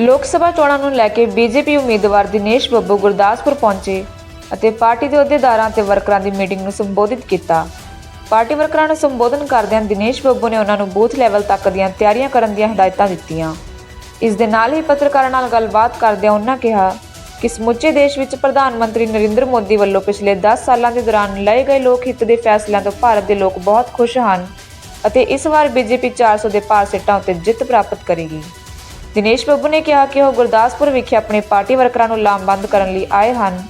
ਲੋਕ ਸਭਾ ਚੋਣਾਂ ਨੂੰ ਲੈ ਕੇ ਬੀਜੇਪੀ ਉਮੀਦਵਾਰ ਦਿਨੇਸ਼ ਬੱਬੂ ਗੁਰਦਾਸਪੁਰ ਪਹੁੰਚੇ ਅਤੇ ਪਾਰਟੀ ਦੇ ਅਹੁਦੇਦਾਰਾਂ ਤੇ ਵਰਕਰਾਂ ਦੀ ਮੀਟਿੰਗ ਨੂੰ ਸੰਬੋਧਿਤ ਕੀਤਾ। ਪਾਰਟੀ ਵਰਕਰਾਂ ਨੂੰ ਸੰਬੋਧਨ ਕਰਦਿਆਂ ਦਿਨੇਸ਼ ਬੱਬੂ ਨੇ ਉਹਨਾਂ ਨੂੰ ਬੂਥ ਲੈਵਲ ਤੱਕ ਦੀਆਂ ਤਿਆਰੀਆਂ ਕਰਨ ਦੀਆਂ ਹਦਾਇਤਾਂ ਦਿੱਤੀਆਂ। ਇਸ ਦੇ ਨਾਲ ਹੀ ਪੱਤਰਕਾਰਾਂ ਨਾਲ ਗੱਲਬਾਤ ਕਰਦਿਆਂ ਉਹਨਾਂ ਕਿਹਾ ਕਿ ਸਮੁੱਚੇ ਦੇਸ਼ ਵਿੱਚ ਪ੍ਰਧਾਨ ਮੰਤਰੀ ਨਰਿੰਦਰ ਮੋਦੀ ਵੱਲੋਂ ਪਿਛਲੇ 10 ਸਾਲਾਂ ਦੇ ਦੌਰਾਨ ਲਏ ਗਏ ਲੋਕ ਹਿੱਤ ਦੇ ਫੈਸਲਿਆਂ ਤੋਂ ਭਾਰਤ ਦੇ ਲੋਕ ਬਹੁਤ ਖੁਸ਼ ਹਨ ਅਤੇ ਇਸ ਵਾਰ ਬੀਜੇਪੀ 400 ਦੇ ਪਾਰ ਸੀਟਾਂ ਉੱਤੇ ਜਿੱਤ ਪ੍ਰਾਪਤ ਕਰੇਗੀ। ਦਿਨੇਸ਼ ਬੱਬੂ ਨੇ ਕਿਹਾ ਕਿ ਉਹ ਗੁਰਦਾਸਪੁਰ ਵਿਖੇ ਆਪਣੇ ਪਾਰਟੀ ਵਰਕਰਾਂ ਨੂੰ ਲਾਮਬੰਦ ਕਰਨ ਲਈ ਆਏ ਹਨ।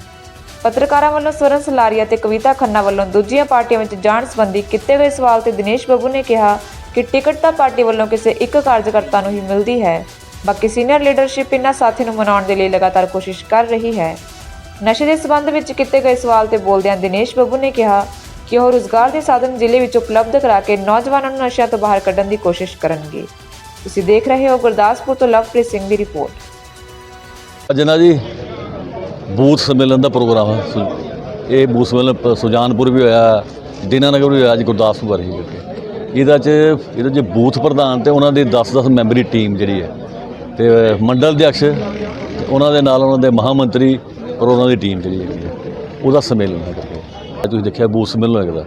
ਪੱਤਰਕਾਰਾਂ ਵੱਲੋਂ ਸਵਰਨ ਸਲਾਰੀਆ ਤੇ ਕਵਿਤਾ ਖੰਨਾ ਵੱਲੋਂ ਦੂਜੀਆਂ ਪਾਰਟੀਆਂ ਵਿੱਚ ਜਾਣ ਸੰਬੰਧੀ ਕੀਤੇ ਗਏ ਸਵਾਲ ਤੇ ਦਿਨੇਸ਼ ਬੱਬੂ ਨੇ ਕਿਹਾ ਕਿ ਟਿਕਟ ਤਾਂ ਪਾਰਟੀ ਵੱਲੋਂ ਕਿਸੇ ਇੱਕ ਕਾਰਜਕਰਤਾ ਨੂੰ ਹੀ ਮਿਲਦੀ ਹੈ, ਬਾਕੀ ਸੀਨੀਅਰ ਲੀਡਰਸ਼ਿਪ ਇਨ੍ਹਾਂ ਸਾਥੀ ਨੂੰ ਮਨਾਉਣ ਦੇ ਲਈ ਲਗਾਤਾਰ ਕੋਸ਼ਿਸ਼ ਕਰ ਰਹੀ ਹੈ। ਨਸ਼ੇ ਦੇ ਸਬੰਧ ਵਿੱਚ ਕੀਤੇ ਗਏ ਸਵਾਲ ਤੇ ਬੋਲਦਿਆਂ ਦਿਨੇਸ਼ ਬੱਬੂ ਨੇ ਕਿਹਾ ਕਿ ਉਹ ਰੁਜ਼ਗਾਰ ਦੇ ਸਾਧਨ ਜ਼ਿਲ੍ਹੇ ਵਿੱਚ ਉਪਲਬਧ ਕਰਾ ਕੇ ਨੌਜਵਾਨਾਂ ਨੂੰ ਨਸ਼ਿਆਂ ਤੋਂ ਬਾਹਰ ਕੱਢਣ ਦੀ ਕੋਸ਼ਿਸ਼ ਕਰਨਗੇ। ਤੁਸੀਂ ਦੇਖ ਰਹੇ ਹੋ ਗੁਰਦਾਸਪੁਰ ਤੋਂ ਲਵਪ੍ਰੀਤ ਸਿੰਘ ਦੀ ਰਿਪੋਰਟ। ਅੱਜ ਨਾ ਜੀ, ਬੂਥ ਸੰਮੇਲਨ ਦਾ ਪ੍ਰੋਗਰਾਮ ਹੈ ਸੁ- ਇਹ ਬੂਥ ਸੰਮੇਲਨ ਸੁਜਾਨਪੁਰ ਵੀ ਹੋਇਆ, ਦੀਨਾਨਗਰ ਵੀ ਹੋਇਆ, ਅੱਜ ਗੁਰਦਾਸਪੁਰ ਰਹੀ ਕਰਕੇ ਇਹਦਾ ਚ, ਇਹਦੇ ਚ ਬੂਥ ਪ੍ਰਧਾਨ ਤੇ ਉਹਨਾਂ ਦੀ 10-10 ਮੈਂਬਰੀ ਟੀਮ ਜਿਹੜੀ ਹੈ। ਤੇ ਮੰਡਲ ਅਧਿਕਸ਼ ਤੇ ਉਹਨਾਂ ਦੇ ਨਾਲ ਉਹਨਾਂ ਦੇ ਮਹਾਮੰਤਰੀ ਔਰ ਉਹਨਾਂ ਦੀ ਟੀਮ ਜਿਹੜੀ ਹੈਗੀ ਹੈ, ਉਹਦਾ ਸੰਮੇਲਨ ਹੈ। ਅੱਜ ਤੁਸੀਂ ਦੇਖਿਆ ਬੂਥ ਸੰਮੇਲਨ ਲੱਗਦਾ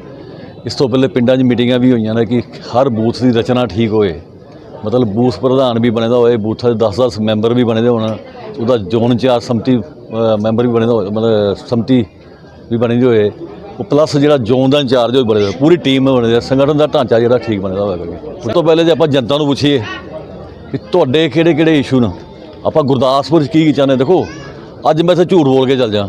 ਇਸ ਤੋਂ ਪਹਿਲੇ ਪਿੰਡਾਂ 'ਚ ਮੀਟਿੰਗਾਂ ਵੀ ਹੋਈਆਂ ਨੇ ਕਿ ਹਰ ਬੂਥ ਦੀ ਰਚਨਾ ਠੀਕ ਹੋਏ। ਮਤਲਬ ਬੂਥ ਪ੍ਰਧਾਨ ਵੀ ਬਣੇ ਦਾ ਹੋਏ ਬੂਥਾਂ ਦੇ 10-10 ਮੈਂਬਰ ਵੀ ਬਣੇ ਦੇ ਹੋਣ, ਉਹਦਾ ਜ਼ੋਨ ਚਾਰ ਸੰਮਤੀ ਮੈਂਬਰ ਵੀ ਬਣੇ ਦਾ ਹੋਏ, ਮਤਲਬ ਸੰਮਤੀ ਵੀ ਬਣੀ ਦੀ ਹੋਏ। ਉਹ ਪਲੱਸ ਜਿਹੜਾ ਜ਼ੋਨ ਦਾ ਇੰਚਾਰਜ ਹੋਏ ਬਣੇਦਾ ਪੂਰੀ ਟੀਮ ਬਣੇਦਾ ਸੰਗਠਨ ਦਾ ਢਾਂਚਾ ਜਿਹੜਾ ਠੀਕ ਬਣੇ ਦਾ ਹੋਵੇ ਉਸ ਤੋਂ ਪਹਿਲੇ ਜੇ ਆਪਾਂ ਜਨਤਾ ਨੂੰ ਪੁੱਛੀਏ ਕਿ ਤੁਹਾਡੇ ਕਿਹੜੇ ਕਿਹੜੇ ਇਸ਼ੂ ਨੇ? ਆਪਾਂ ਗੁਰਦਾਸਪੁਰ 'ਚ ਕੀ ਕੀ ਚਾਹੁੰਦੇ ਦੇਖੋ, ਅੱਜ ਮੈਂ ਇੱਥੇ ਝੂਠ ਬੋਲ ਕੇ ਚੱਲ ਜਾ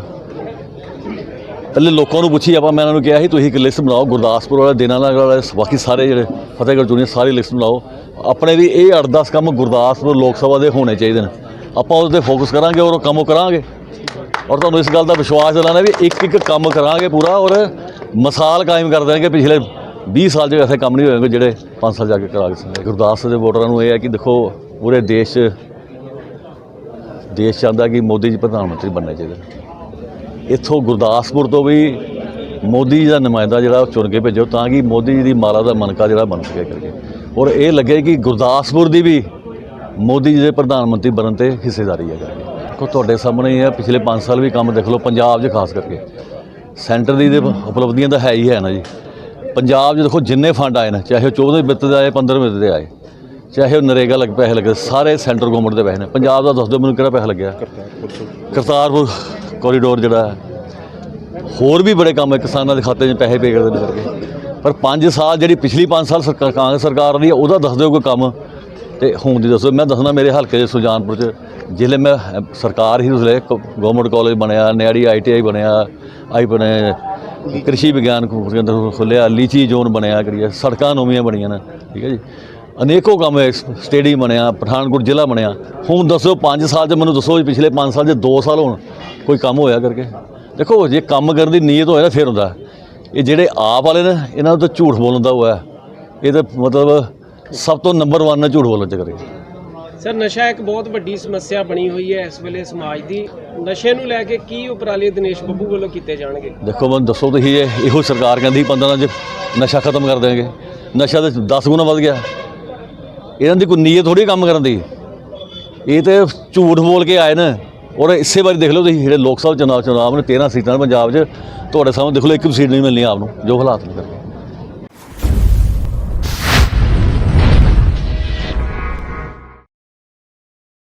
ਪਹਿਲੇ ਲੋਕਾਂ ਨੂੰ ਪੁੱਛੀ ਆਪਾਂ ਮੈਂ ਉਹਨਾਂ ਨੂੰ ਕਿਹਾ ਸੀ, ਤੁਸੀਂ ਇੱਕ ਲਿਸਟ ਬਣਾਓ, ਗੁਰਦਾਸਪੁਰ ਵਾਲੇ ਦਿਨਾਂ ਨਾਲ ਵਾਲੇ, ਬਾਕੀ ਸਾਰੇ ਜਿਹੜੇ ਫਤਿਹਗੜ੍ਹ ਚੂੜੀਆਂ ਸਾਰੀ ਲਿਸਟ ਬਣਾਓ। ਆਪਣੇ ਵੀ ਇਹ 8-10 ਕੰਮ ਗੁਰਦਾਸਪੁਰ ਲੋਕ ਸਭਾ ਦੇ ਹੋਣੇ ਚਾਹੀਦੇ ਨੇ। ਆਪਾਂ ਉਹਦੇ ਤੇ ਫੋਕਸ ਕਰਾਂਗੇ ਔਰ ਉਹ ਕੰਮ ਕਰਾਂਗੇ। ਔਰ ਤੁਹਾਨੂੰ ਇਸ ਗੱਲ ਦਾ ਵਿਸ਼ਵਾਸ ਦਿਲਾਣਾ ਵੀ ਇੱਕ ਇੱਕ ਕੰਮ ਕਰਾਂਗੇ ਪੂਰਾ ਔਰ ਮਿਸਾਲ ਕਾਇਮ ਕਰ ਦੇਣਗੇ। ਪਿਛਲੇ 20 ਸਾਲ 'ਚ ਐਸੇ ਕੰਮ ਨਹੀਂ ਹੋਏਗੇ ਜਿਹੜੇ 5 ਸਾਲ ਜਾ ਕੇ ਕਰਾ ਕੇ ਗੁਰਦਾਸ ਦੇ ਵੋਟਰਾਂ ਨੂੰ ਇਹ ਹੈ ਕਿ ਦੇਖੋ, ਪੂਰੇ ਦੇਸ਼ 'ਚ ਦੇਸ਼ ਚਾਹੁੰਦਾ ਕਿ ਮੋਦੀ ਜੀ ਪ੍ਰਧਾਨ ਮੰਤਰੀ ਬਣਨਾ ਚਾਹੀਦਾ ਇੱਥੋਂ ਗੁਰਦਾਸਪੁਰ ਤੋਂ ਵੀ ਮੋਦੀ ਜੀ ਦਾ ਨੁਮਾਇੰਦਾ ਜਿਹੜਾ ਉਹ ਚੁਣ ਕੇ ਭੇਜੋ ਤਾਂ ਕਿ ਮੋਦੀ ਜੀ ਦੀ ਮਾਲਾ ਦਾ ਮਨਕਾ ਜਿਹੜਾ ਬਣ ਸਕੇ ਕਰਕੇ। ਔਰ ਇਹ ਲੱਗੇ ਕਿ ਗੁਰਦਾਸਪੁਰ ਦੀ ਵੀ ਮੋਦੀ ਜੀ ਦੇ ਪ੍ਰਧਾਨ ਮੰਤਰੀ ਬਣਨ ਤੇ ਹਿੱਸੇਦਾਰੀ ਹੈ ਦੇਖੋ ਤੁਹਾਡੇ ਸਾਹਮਣੇ ਹੀ ਹੈ ਪਿਛਲੇ 5 ਸਾਲ ਵੀ ਕੰਮ ਦੇਖ ਲਓ ਪੰਜਾਬ 'ਚ ਖਾਸ ਕਰਕੇ। ਸੈਂਟਰ ਦੀ ਤੇ ਉਪਲਬਧੀਆਂ ਤਾਂ ਹੈ ਹੀ ਹੈ ਨਾ ਜੀ। ਪੰਜਾਬ 'ਚ ਦੇਖੋ ਜਿੰਨੇ ਫੰਡ ਆਏ ਨੇ ਚਾਹੇ ਉਹ 14 ਵਿੱਤ ਦੇ ਆਏ 15 ਵਿੱਤ ਦੇ ਆਏ ਚਾਹੇ ਉਹ ਨਰੇਗਾ ਲੱਗ ਪੈਸੇ ਲੱਗੇ ਸਾਰੇ ਸੈਂਟਰ ਗਵਰਨਮੈਂਟ ਦੇ ਪੈਸੇ ਨੇ। ਪੰਜਾਬ ਦਾ ਦੱਸ ਦਿਓ ਮੈਨੂੰ ਕਿਹੜਾ ਪੈਸਾ ਲੱਗਿਆ। ਕਰਤਾਰਪੁਰ ਕੋਰੀਡੋਰ ਜਿਹੜਾ ਹੈ। ਹੋਰ ਵੀ ਬੜੇ ਕੰਮ ਹੈ, ਕਿਸਾਨਾਂ ਦੇ ਖਾਤੇ 'ਚ ਪੈਸੇ ਪੇ ਕਰਦੇ ਨੇ ਕਰਕੇ। ਪਰ 5 ਸਾਲ ਜਿਹੜੀ ਪਿਛਲੀ 5 ਸਾਲ ਸਰਕਾਰ, ਕਾਂਗਰਸ ਸਰਕਾਰ ਰਹੀ ਹੈ, ਉਹਦਾ ਦੱਸ ਦਿਓ ਕੋਈ ਕੰਮ। ਤੇ ਹੁਣ ਦੀ ਦੱਸੋ, ਮੈਂ ਦੱਸਣਾ ਮੇਰੇ ਹਲਕੇ ਦੇ ਸੁਜਾਨਪੁਰ 'ਚ, ਜ਼ਿਲ੍ਹੇ ਮੈਂ ਸਰਕਾਰ ਹੀ ਉਸਲੇ ਗਵਰਨਮੈਂਟ ਕਾਲਜ ਬਣਿਆ, ਨਿਆੜੀ ਆਈਟੀਆਈ ਬਣਿਆ, ਆਈ ਬਣੇ, ਕ੍ਰਿਸ਼ੀ ਵਿਗਿਆਨ ਕੇਂਦਰ ਖੁੱਲਿਆ ਲੀਚੀ ਜ਼ੋਨ ਬਣਿਆ ਕਰੀਏ ਸੜਕਾਂ ਨਵੀਆਂ ਬਣੀਆਂ ਨੇ, ਠੀਕ ਹੈ ਜੀ। ਅਨੇਕੋ ਕੰਮ ਹੈ ਸਟੇਡੀਅਮ ਬਣਿਆ, ਪਠਾਨਕੋਟ ਜ਼ਿਲ੍ਹਾ ਬਣਿਆ। ਹੁਣ ਦੱਸੋ 5 ਸਾਲ 'ਚ ਮੈਨੂੰ ਦੱਸੋ ਵੀ ਪਿਛਲੇ 5 ਸਾਲ 'ਚ 2 ਸਾਲ ਹੋਣ, ਕੋਈ ਕੰਮ ਹੋਇਆ ਕਰਕੇ? ਦੇਖੋ ਜੇ ਕੰਮ ਕਰਨ ਦੀ ਨੀਅਤ ਹੋਏ ਨਾ ਫਿਰ ਹੁੰਦਾ। ਇਹ ਜਿਹੜੇ ਆਪ ਵਾਲੇ ਨੇ ਇਹਨਾਂ ਨੂੰ ਤਾਂ ਝੂਠ ਬੋਲਣ ਦਾ ਹੋਇਆ ਇਹ ਤਾਂ ਮਤਲਬ ਸਭ ਤੋਂ ਨੰਬਰ 1 ਹੈ ਝੂਠ ਬੋਲਣ ਚ ਕਰੇ ਸਰ ਨਸ਼ਾ ਇੱਕ ਬਹੁਤ ਵੱਡੀ ਸਮੱਸਿਆ ਬਣੀ ਹੋਈ ਹੈ ਇਸ ਵੇਲੇ ਸਮਾਜ ਦੀ। ਨਸ਼ੇ ਨੂੰ ਲੈ ਕੇ ਕੀ ਉਪਰਾਲੇ ਦਿਨੇਸ਼ ਬੱਬੂ ਵੱਲੋਂ ਕੀਤੇ ਜਾਣਗੇ? ਦੇਖੋ ਮੈਨੂੰ ਦੱਸੋ ਤੁਸੀਂ ਇਹ ਇਹੋ ਸਰਕਾਰ ਕਹਿੰਦੀ 15 ਚ ਨਸ਼ਾ ਖਤਮ ਕਰ ਦੇਣਗੇ। ਨਸ਼ਾ ਤਾਂ 10 ਗੁਣਾ ਵੱਧ ਗਿਆ। ਇਹਨਾਂ ਦੀ ਕੋਈ ਨੀਅਤ ਥੋੜੀ ਕੰਮ ਕਰਨ ਦੀ। ਇਹ ਤੇ ਝੂਠ ਬੋਲ ਕੇ ਆਏ ਨੇ। ਔਰ ਇਸੇ ਵਾਰੀ ਦੇਖ ਲਓ ਤੁਸੀਂ ਜਿਹੜੇ ਲੋਕ ਸਭਾ ਚੁਣਾਵ ਚੁਣਾਵ ਨੇ 13 ਸੀਟਾਂ ਨੇ ਪੰਜਾਬ 'ਚ, ਤੁਹਾਡੇ ਸਾਹਮਣੇ ਦੇਖ ਲਓ ਇੱਕ ਵੀ ਸੀਟ ਨਹੀਂ ਮਿਲਣੀ ਆਪ ਨੂੰ, ਜੋ ਹਾਲਾਤ ਨੇ